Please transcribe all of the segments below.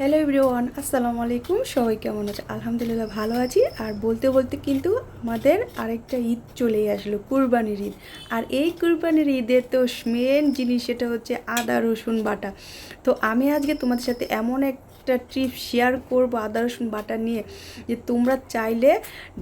Hello everyone আসসালামু আলাইকুম। সবাই কেমন আছে? আলহামদুলিল্লাহ ভালো আছি। আর বলতে বলতে কিন্তু আমাদের আরেকটা ঈদ চলেই আসলো, কুরবানির ঈদ। আর এই কুরবানির ঈদের তো মেন জিনিস সেটা হচ্ছে আদা, রসুন বাটা। তো আমি আজকে তোমাদের সাথে এমন একটা ট্রিপ শেয়ার করব আদা, রসুন বাটা নিয়ে, যে তোমরা চাইলে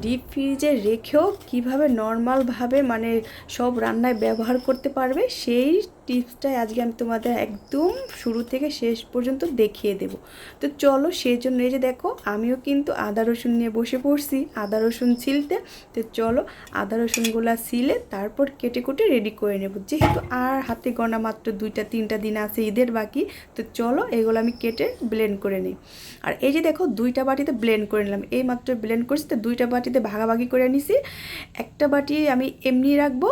ডিপ ফ্রিজে রেখেও কীভাবে নর্মালভাবে মানে সব রান্নায় ব্যবহার করতে পারবে, সেই টিপসটাই আজকে আমি তোমাদের একদম শুরু থেকে শেষ পর্যন্ত দেখিয়ে দেব। তো চলো সেই জন্য এই যে দেখো, আমিও কিন্তু আদা রসুন নিয়ে বসে পড়ছি, আদা রসুন ছিলতে। তো চলো আদা রসুনগুলা ছিলে, তারপর কেটে কুটে রেডি করে নেব। যেহেতু আর হাতে গণা মাত্র দুইটা, তিনটা দিন আছে ঈদের বাকি, তো চলো এগুলো আমি কেটে ব্লেন্ড করে নিই। আর এই যে দেখো, দুইটা বাটিতে ব্লেন্ড করে নিলাম। এই মাত্র ব্লেন্ড করছি, তো দুইটা বাটিতে ভাগাভাগি করে নিছি। একটা বাটি আমি এমনি রাখব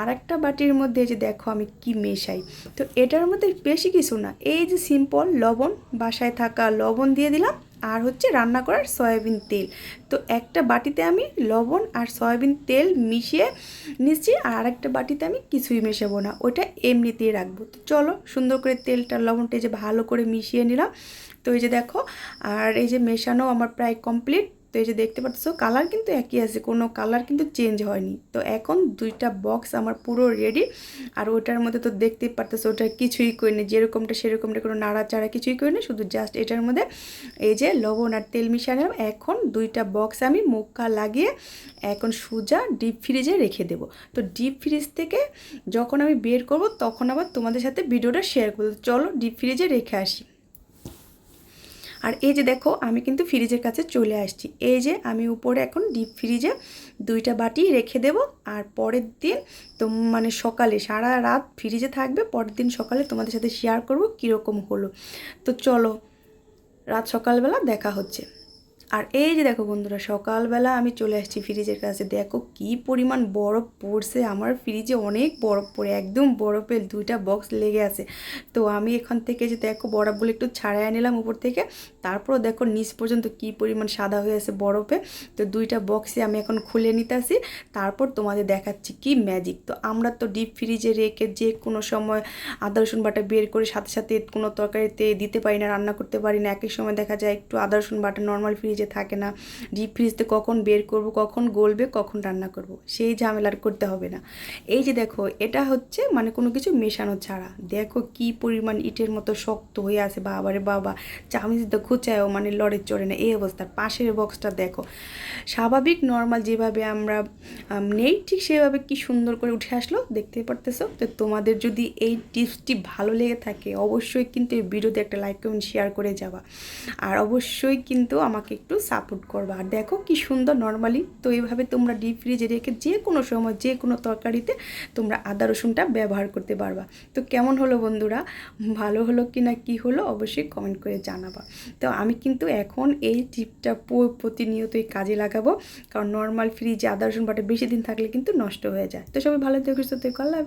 আর একটা বাটির মধ্যে যে দেখো আমি কি মেশাই। তো এটার মধ্যে বেশি কিছু না, এই যে সিম্পল লবণ, বাসায় থাকা লবণ দিয়ে দিলাম, আর হচ্ছে রান্না করার সয়াবিন তেল। তো একটা বাটিতে আমি লবণ আর সয়াবিন তেল মিশিয়ে নিচ্ছি, আর আরেকটা বাটিতে আমি কিছুই মেশাবো না ওটা এমনিতেই রাখব। তো চলো সুন্দর করে তেলটা, লবণটা যে ভালো করে মিশিয়ে নিলাম। তো এই যে দেখো, আর এই যে মেশানো আমার প্রায় কমপ্লিট তো এই যে দেখতে পাচ্ছ কালার কিন্তু একই আছে, কোনো কালার কিন্তু চেঞ্জ হয়নি। তো এখন দুইটা বক্স আমার পুরো রেডি আর ওটার মধ্যে তো দেখতেই পারতেছো, ওটা কিছুই করিনি যেরকমটা সেরকমটা কোনো নাড়াচাড়া কিছুই করিনি শুধু জাস্ট এটার মধ্যে এই যে লবণ আর তেল মিশানো এখন দুইটা বক্স আমি মুখা লাগিয়ে এখন সুজা ডিপ ফ্রিজে রেখে দেব। তো ডিপ ফ্রিজ থেকে যখন আমি বের করব, তখন আবার তোমাদের সাথে ভিডিওটা শেয়ার করব। চলো ডিপ ফ্রিজে রেখে আসি। আর এই যে দেখো, আমি কিন্তু ফ্রিজের কাছে চলে আসছি। এই যে আমি উপরে এখন ডিপ ফ্রিজে দুইটা বাটি রেখে দেব, আর পরের দিন তো মানে সকালে, সারা রাত ফ্রিজে থাকবে, পরের দিন সকালে তোমাদের সাথে শেয়ার করব কীরকম হলো। তো চলো, রাত সকালবেলা দেখা হচ্ছে। আর এই যে দেখো বন্ধুরা, সকালবেলা আমি চলে আসছি ফ্রিজের কাছে। দেখো কি পরিমাণ বরফ পড়ছে। আমার ফ্রিজে অনেক বরফ পড়ে, একদম বরফের দুইটা বক্স লেগে আছে। তো আমি এখান থেকে যে দেখো বরফগুলো একটু ছাড়াই নিলাম উপর থেকে, তারপরও দেখো নিচ পর্যন্ত কি পরিমাণ সাদা হয়ে আছে বরফে। তো দুইটা বক্সে আমি এখন খুলে নিতেছি, তারপর তোমাদের দেখাচ্ছি কি ম্যাজিক তো আমরা তো ডিপ ফ্রিজে রেখে যে কোনো সময় আদা, রসুন বাটা বের করে সাথে সাথে কোনো তরকারিতে দিতে পারি না, রান্না করতে পারি না। একই সময় দেখা যায় একটু আদা, রসুন বাটা নর্মাল ফ্রিজে থাকে না ডিপ ফ্রিজতে কখন বের করব, কখন গলবে, কখন রান্না করব, সেই ঝামেলার করতে হবে না। এই যে দেখো, এটা হচ্ছে মানে কোনো কিছু মেশানো ছাড়া। দেখো কি পরিমাণ ইটের মতো শক্ত হয়ে আছে বাবারে বাবা। চামিচ তো খুচায়ও মানে লড়ে চড়ে না, এই অবস্থার পাশের বক্সটা দেখো। স্বাভাবিক নর্মাল যেভাবে আমরা নেই, ঠিক সেভাবে কি সুন্দর করে উঠে আসলো দেখতে পারতেছো? তো তোমাদের যদি এই টিপসটি ভালো লেগে থাকে, অবশ্যই কিন্তু এই ভিডিওতে একটা লাইক কমেন্ট শেয়ার করে যাবা। আর অবশ্যই কিন্তু আমাকে একটু সাপোর্ট করবা। আর দেখো কি সুন্দর নর্মালি তো এইভাবে তোমরা ডিপ ফ্রিজে রেখে যে কোনো সময় যে কোনো তরকারিতে তোমরা আদা, রসুনটা ব্যবহার করতে পারবা। তো কেমন হলো বন্ধুরা? ভালো হলো কি না কী হলো অবশ্যই কমেন্ট করে জানাবা। তো আমি কিন্তু এখন এই টিপটা প্রতিনিয়তই কাজে লাগাবো। কারণ নর্মাল ফ্রিজে আদা, রসুন বাটা বেশি দিন থাকলে কিন্তু নষ্ট হয়ে যায়। তো সবাই ভালো থেকো, সুস্থ থেকো। আল্লাহ